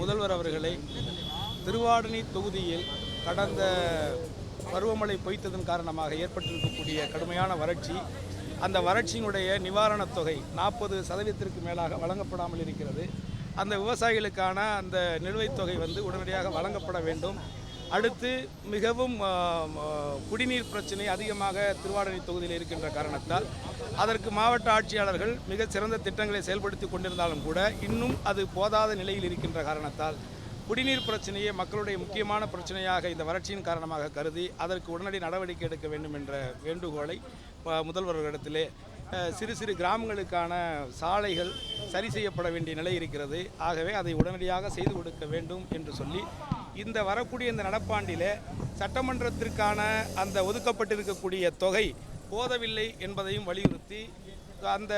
முதல்வர் அவர்களை திருவாடனை தொகுதியில் கடந்த பருவமழை பொய்த்ததன் காரணமாக ஏற்பட்டிருக்கக்கூடிய கடுமையான வறட்சி அந்த வறட்சியினுடைய நிவாரணத் தொகை நாற்பது சதவீதத்திற்கு மேலாக வழங்கப்படாமல் இருக்கிறது. அந்த விவசாயிகளுக்கான அந்த நிலுவைத் தொகை வந்து உடனடியாக வழங்கப்பட வேண்டும். அடுத்து மிகவும் குடிநீர் பிரச்சனை அதிகமாக திருவாடனை தொகுதியில் இருக்கின்ற காரணத்தால் அதற்கு மாவட்ட ஆட்சியாளர்கள் மிக சிறந்த திட்டங்களை செயல்படுத்தி கொண்டிருந்தாலும் கூட இன்னும் அது போதாத நிலையில் இருக்கின்ற காரணத்தால் குடிநீர் பிரச்சனையை மக்களுடைய முக்கியமான பிரச்சனையாக இந்த வறட்சியின் காரணமாக கருதி அதற்கு உடனடி நடவடிக்கை எடுக்க வேண்டும் என்ற வேண்டுகோளை முதல்வர்களிடத்திலே சிறு சிறு கிராமங்களுக்கான சாலைகள் சரி செய்யப்பட வேண்டிய நிலை இருக்கிறது. ஆகவே அதை உடனடியாக செய்து கொடுக்க வேண்டும் என்று சொல்லி இந்த வரக்கூடிய இந்த நடப்பாண்டிலே சட்டமன்றத்திற்கான அந்த ஒதுக்கப்பட்டிருக்கக்கூடிய தொகை போதவில்லை என்பதையும் வலியுறுத்தி அந்த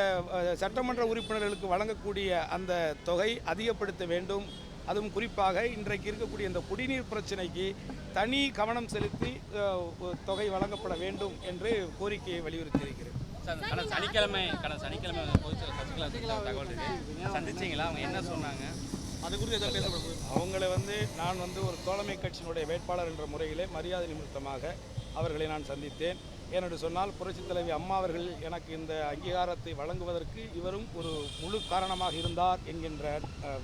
சட்டமன்ற உறுப்பினர்களுக்கு வழங்கக்கூடிய அந்த தொகை அதிகப்படுத்த வேண்டும். அதுவும் குறிப்பாக இன்றைக்கு இருக்கக்கூடிய இந்த குடிநீர் பிரச்சனைக்கு தனி கவனம் செலுத்தி தொகை வழங்கப்பட வேண்டும் என்று கோரிக்கையை வலியுறுத்தி இருக்கிறேன் சார் கடந்த சனிக்கிழமை கடந்த சனிக்கிழமை சசிகலா தகவல் சந்திச்சீங்களா? அவங்க என்ன சொன்னாங்க? அது குறித்து எதாவது பேசப்படுது அவங்களை வந்து நான் வந்து ஒரு தோழமை கட்சியினுடைய வேட்பாளர் என்ற முறையிலே மரியாதை நிமித்தமாக அவர்களை நான் சந்தித்தேன். ஏனென்று சொன்னால் புரட்சித் தலைவி அம்மா அவர்கள் எனக்கு இந்த அங்கீகாரத்தை வழங்குவதற்கு இவரும் ஒரு முழு காரணமாக இருந்தார் என்கின்ற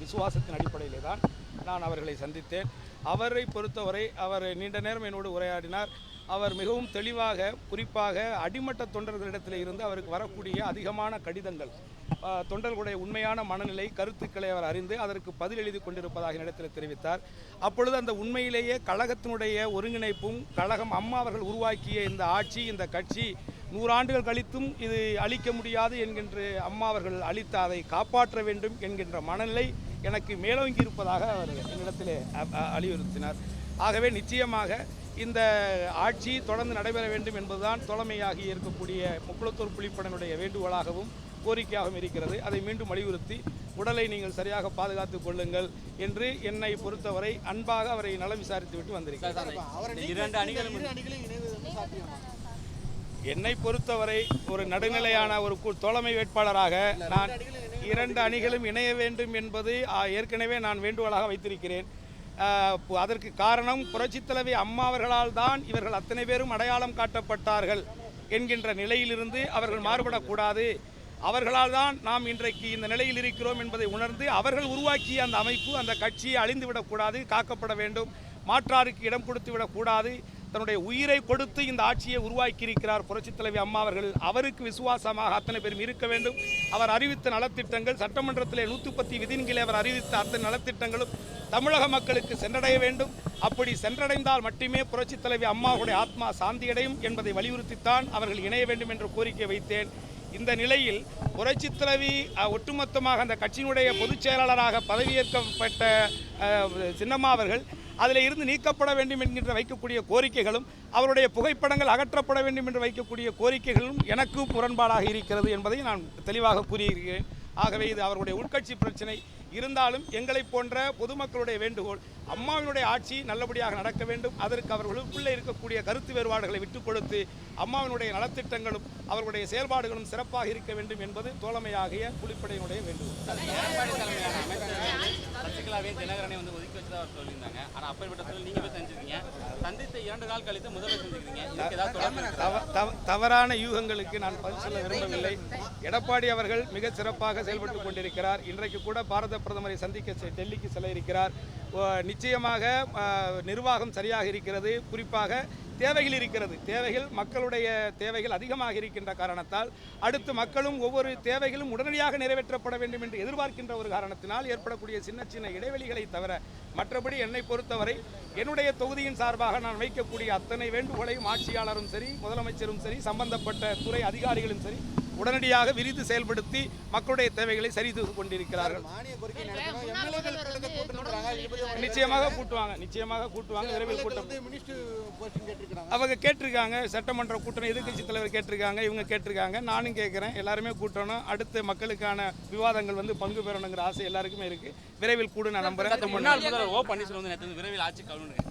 விசுவாசத்தின் அடிப்படையிலே தான் நான் அவர்களை சந்தித்தேன். அவரை பொறுத்தவரை அவர் நீண்ட நேரம் என்னோடு உரையாடினார். அவர் மிகவும் தெளிவாக குறிப்பாக அடிமட்ட தொண்டர்களிடத்தில் இருந்து அவருக்கு வரக்கூடிய அதிகமான கடிதங்கள் தொண்டர்களுடைய உண்மையான மனநிலை கருத்துக்களை அவர் அறிந்து அதற்கு பதில் எழுதி கொண்டிருப்பதாக என்னிடத்தில் தெரிவித்தார். அப்பொழுது அந்த உண்மையிலேயே கழகத்தினுடைய ஒருங்கிணைப்பும் கழகம் அம்மா அவர்கள் உருவாக்கிய இந்த ஆட்சி இந்த கட்சி நூறாண்டுகள் கழித்தும் இது அழிக்க முடியாது என்கின்ற அம்மா அவர்கள் அளித்த அதை காப்பாற்ற வேண்டும் என்கின்ற மனநிலை எனக்கு மேலோங்கி இருப்பதாக அவர் என்னிடத்தில் அறிவுறுத்தினார் ஆகவே நிச்சயமாக இந்த ஆட்சி தொடர்ந்து நடைபெற வேண்டும் என்பதுதான் தோழமையாகி இருக்கக்கூடிய முக்குளத்தூர் புலிப்படனுடைய வேண்டுகோளாகவும் கோரிக்கையாகவும் இருக்கிறது. அதை மீண்டும் வலியுறுத்தி உடலை நீங்கள் சரியாக பாதுகாத்துக் கொள்ளுங்கள் என்று என்னை பொறுத்தவரை அன்பாக அவரை நலம் விசாரித்து விட்டு வந்திருக்கிறேன். என்னை பொறுத்தவரை ஒரு நடுநிலையான ஒரு தோழமை வேட்பாளராக நான் இரண்டு அணிகளும் இணைய வேண்டும் என்பது ஏற்கனவே நான் வேண்டுகோளாக வைத்திருக்கிறேன். அதற்கு காரணம் புரட்சித் தலைவி அம்மா அவர்களால் தான் இவர்கள் அத்தனை பேரும் அடையாளம் காட்டப்பட்டார்கள் என்கின்ற நிலையிலிருந்து அவர்கள் மாறுபடக்கூடாது. அவர்களால் தான் நாம் இன்றைக்கு இந்த நிலையில் இருக்கிறோம் என்பதை உணர்ந்து அவர்கள் உருவாக்கிய அந்த அமைப்பு அந்த கட்சியை அழிந்துவிடக்கூடாது காக்கப்பட வேண்டும் மாற்றாருக்கு இடம் கொடுத்து விடக்கூடாது தன்னுடைய உயிரை கொடுத்து இந்த ஆட்சியை உருவாக்கியிருக்கிறார் புரட்சித் தலைவி அம்மா அவர்கள் அவருக்கு விசுவாசமாக அத்தனை பேரும் இருக்க வேண்டும். அவர் அறிவித்த நலத்திட்டங்கள் சட்டமன்றத்தில் நூற்றி பத்தி விதின்களை அவர் அறிவித்த அத்தனை நலத்திட்டங்களும் தமிழக மக்களுக்கு சென்றடைய வேண்டும். அப்படி சென்றடைந்தால் மட்டுமே புரட்சித் தலைவி அம்மாவுடைய ஆத்மா சாந்தியடையும் என்பதை வலியுறுத்தித்தான் அவர்கள் இணைய வேண்டும் என்ற கோரிக்கை வைத்தேன். இந்த நிலையில் புரட்சித் தலைவி ஒட்டுமொத்தமாக அந்த கட்சியினுடைய பொதுச் செயலாளராக பதவியேற்கப்பட்ட சின்னம்மா அவர்கள் அதில் இருந்து நீக்கப்பட வேண்டும் என்கின்ற வைக்கக்கூடிய கோரிக்கைகளும் அவருடைய புகைப்படங்கள் அகற்றப்பட வேண்டும் என்று வைக்கக்கூடிய கோரிக்கைகளும் எனக்கு முரண்பாடாக இருக்கிறது என்பதை நான் தெளிவாக கூறியிருக்கிறேன். ஆகவே இது அவருடைய உட்கட்சி பிரச்சனை. இருந்தாலும் எங்களைப் போன்ற பொதுமக்களுடைய வேண்டுகோள் அம்மாவினுடைய ஆட்சி நல்லபடியாக நடக்க வேண்டும். அதற்கு அவர்களுக்குள்ளே இருக்கக்கூடிய கருத்து வேறுபாடுகளை விட்டுக் கொடுத்து அம்மாவினுடைய நலத்திட்டங்களும் அவர்களுடைய செயல்பாடுகளும் சிறப்பாக இருக்க வேண்டும் என்பது தோழமையாகிய புலிப்படையினுடைய வேண்டுகோள். சொல்லியிருந்தாங்க. அப்பேற்பட்ட போய் சந்தித்த இரண்டு நாள் கழித்து முதல்வர் தவறான யூகங்களுக்கு நான் பதில் சொல்ல விரும்பவில்லை. எடப்பாடி அவர்கள் மிக சிறப்பாக செயல்பட்டு கொண்டிருக்கிறார். இன்றைக்கு கூட பாரத பிரதமரை சந்திக்க டெல்லிக்கு செல்ல இருக்கிறார். நிச்சயமாக நிர்வாகம் சரியாக இருக்கிறது. குறிப்பாக தேவைகள் இருக்கிறது. தேவைகள் மக்களுடைய தேவைகள் அதிகமாக இருக்கின்ற காரணத்தால் அடுத்து மக்களும் ஒவ்வொரு தேவைகளும் உடனடியாக நிறைவேற்றப்பட வேண்டும் என்று எதிர்பார்க்கின்ற ஒரு காரணத்தினால் ஏற்படக்கூடிய சின்ன சின்ன இடைவெளிகளை தவிர மற்றபடி என்னை பொறுத்தவரை என்னுடைய தொகுதியின் சார்பாக நான் வைக்கக்கூடிய அத்தனை வேண்டுகோளையும் ஆட்சியாளரும் சரி முதலமைச்சரும் சரி சம்பந்தப்பட்ட துறை அதிகாரிகளும் சரி உடனடியாக விரித்து செயல்படுத்தி மக்களுடைய தேவைகளை சரி செய்து கொண்டிருக்கிறார்கள். நிச்சயமாக கூட்டுவாங்க. நிச்சயமாக கூட்டுவாங்க. விரைவில் கூட்டம். அவங்க கேட்டிருக்காங்க. சட்டமன்ற கூட்டணி எதிர்க்கட்சி தலைவர் கேட்டிருக்காங்க. இவங்க கேட்டிருக்காங்க. நானும் கேட்குறேன். எல்லாருமே கூட்டணும். அடுத்து மக்களுக்கான விவாதங்கள் வந்து பங்கு பெறணுங்கிற ஆசை எல்லாருக்குமே இருக்கு. விரைவில் கூட நான் நம்புறேன். முன்னாள் முதல்வர் ஓ பன்னீர்செல்வம் விரைவில் ஆட்சி கவுன்னு